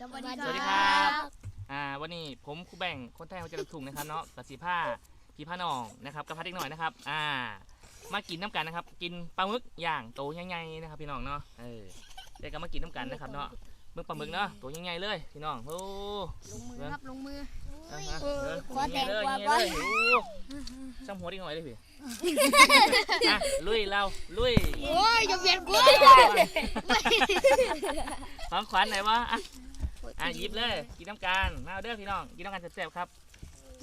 สวัสดีสวัสดีคครัรับ บ อ่าวันนี้ผมครูแบ่งคนไทยเขาจะรับถุงนะครับเนาะกับสีผ้าพี่ผ้าน้องนะครับกับพัดเล็กหน่อยนะครับอ่ามากินน้ำกันนะครับ กินปลาหมึกย่างโตใหญ่ๆนะครับพี่น้องเนาะเออเดี๋ยวก็มากินน้ำกันนะครับเนาะหมึกปลาหมึกเนาะตัวใหญ่ๆเลยพี่น้องโอ้ลงมือครับลงมือ อ่าฮะเออเออขอแต่งใหญ่กว่าๆก่อนเลยโอ้ช่างหัวเล็กหน่อยเลยพี่ อะลุยเราลุย โอ้ยจะเบียดกู ของขวัญไหนวะอะ อะหยิบเลยกินน้ำกันมาเอาเด้อพี่น้องกินน้ำกันแซ่บๆครับ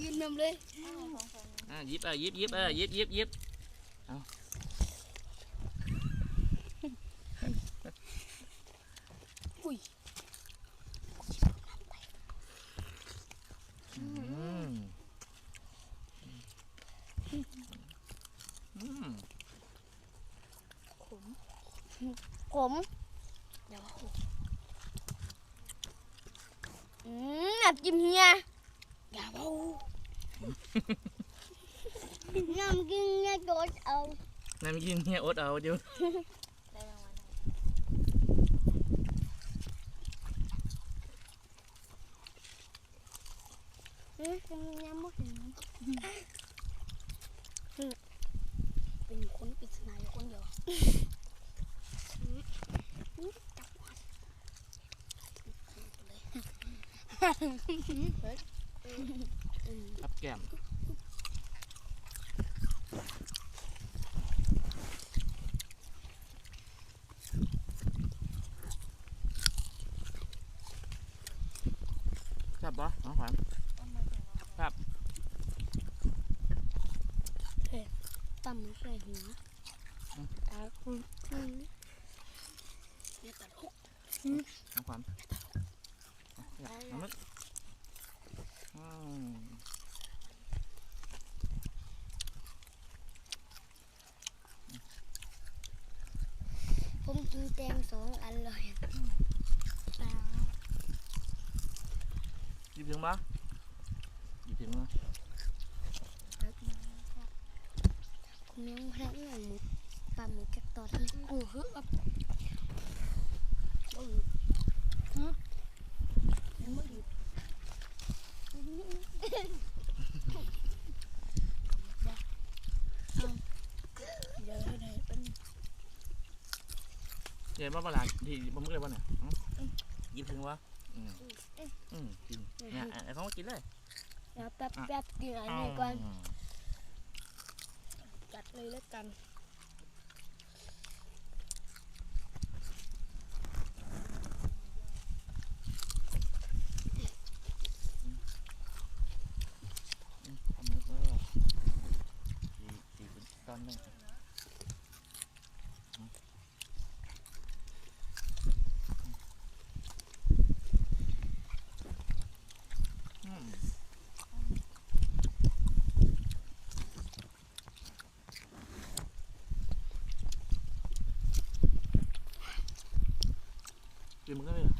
ยืนนำเลยอะหยิบเออหยิบหยิบเออหยิบหยิบหยิบเอาอุ้ยอืมอืมผมเดี๋ยวอื มน้ำจิ้มเฮียอย่าเบาน้ำกินเนี่ยโดดเอานั่นกินเนี่ยอดเอาเดี๋ยว เอ๊ะยังยังไม่เห็นเป็นคนปริศนาอยู่คนเดียวจับหัว เฮ้ยรับแก้มจับปะน้องขวัญตั้มใส่หัวตาคุณเนี่ยตลกน้องขวัญ อะน้องมึกอืมผมกินแตงสองอันเลยตาหยิบถึงปะหยิบถึงปะคุณยังพระเอื้อหมูปลาหมูแกะตอดนี่โอ้โหแบบโอ้ยฮะยังไม่หยุดเดี๋ยวให้ได้เป็น เดี๋ยวมาประหลาดที่ผมมึกเลยปะเนี่ยอ๋อหยิบถึงปะอืมอืมกินเนี่ยอะไอ้เขามากินเลยเดี๋ยวแป๊บแป๊บกินอันนี้ก่อนอืมจัดเลยแล้วกันทำมือเออดีดีเป็นตอนหนึงอืม กินมันก็เลยเหรอ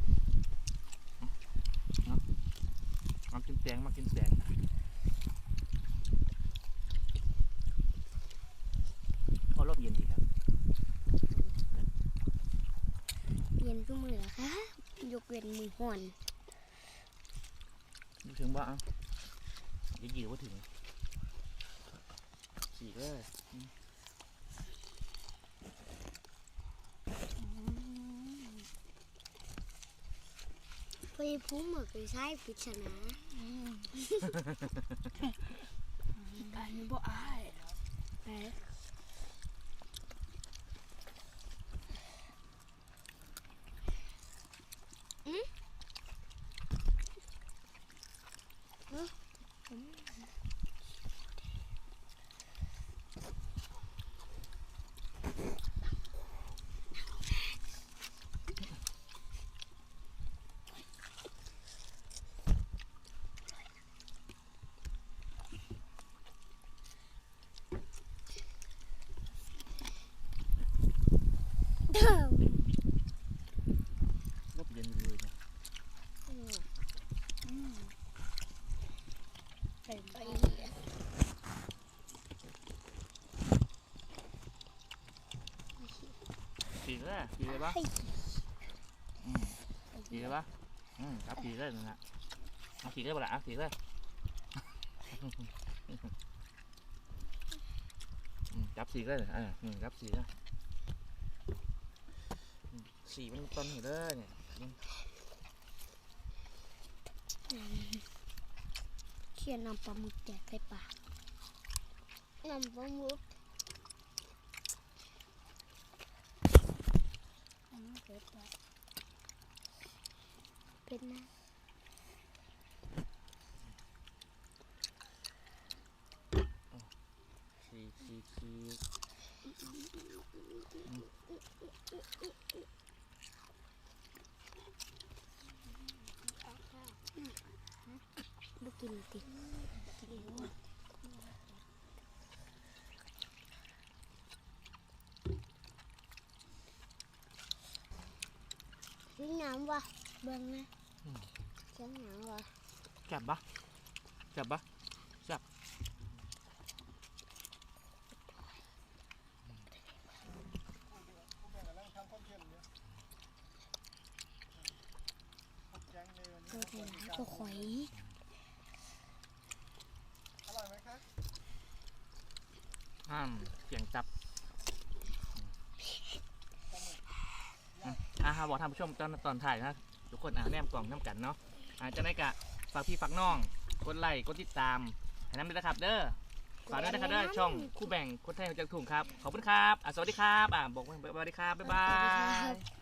เอาเอามากินแตงมากินแตงเขาร่มเย็นดีครับ เย็นทุกมือเหรอคะยกเว้นมือห่อนนึกถึงว่าเอ้าเดี๋ยวกี่ว่าถึงสี่เลย ไปพุ่มเหมือนไปใช้ปิชนะการนี้บ่อายแต่ มเดิมร่มเย็นเลยนะไปไปสี่เลยสี่เลยปะอืมสี่เลยปะอืมเอาขี่เลยนะฮะเอาขี่เลยบ่ละเอาขี่เลยอืมจับสีเลยเอออืมจับสีเลยอืมสีมันต้นอยู่เลยเนี่ยอืมเขียนนำปลาหมึกแดกใส่ปากนำปลาหมึกอันนี้เผ็ดอะเผ็ดนะ สีสีสี ลูกกินติกินซื้อน้ำวะเบิ่งนะซื้อน้ำวะจับปะจับปะจับ ตัว ไทยร้ายก็ข่อยห้ามเสียงจับอืมอ่าฮะบอกท่านผู้ชมตอนตอนถ่ายนะทุกคนอ่าแนมกล่องน้ำกันเนาะอ่าจะได้กะฝากพี่ฝากน้องกดไลค์กดติดตามให้น้ำด้วยนะครับ เด้อฝากด้วยนะครับเด้อช่องคู่แบ่งคนไทยหัวใจกระถุงครับ ขอบคุณครับอ่าสวัสดีครับอ่าบอกว่าสวัสดีครับบ๊ายบาสวัสดีครัยบ